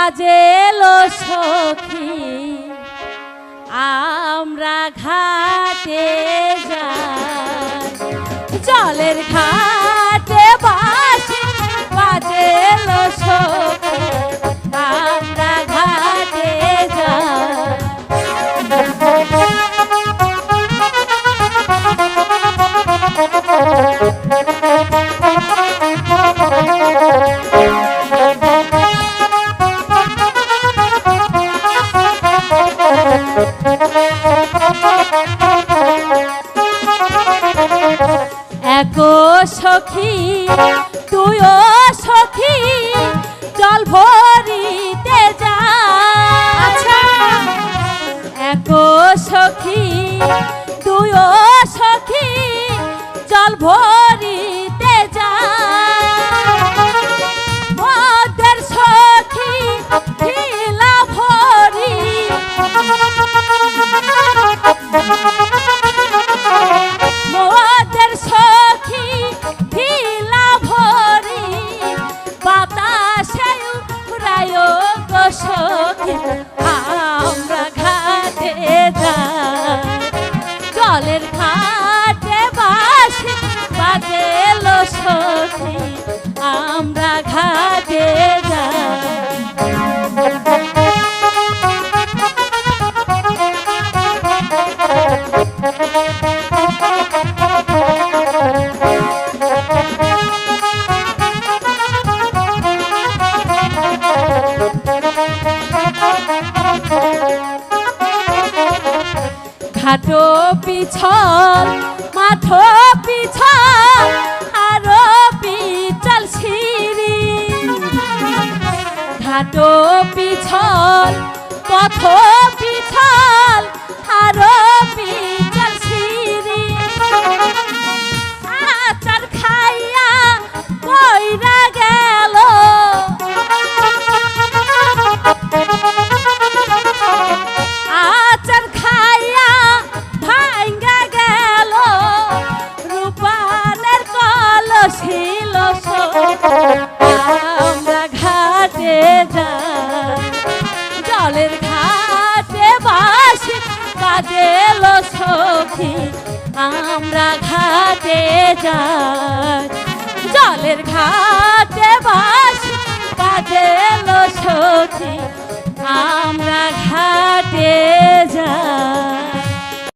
বাজেলো সখী। আমরা ঘাটে যাই। জলের একো সখী তুইও সখী জল ভরি খাটো পিছল মাথো পিছল আরও পিছল সিরি খাটো পিছল পথো বাজেল সখী আমরা ঘাটে যা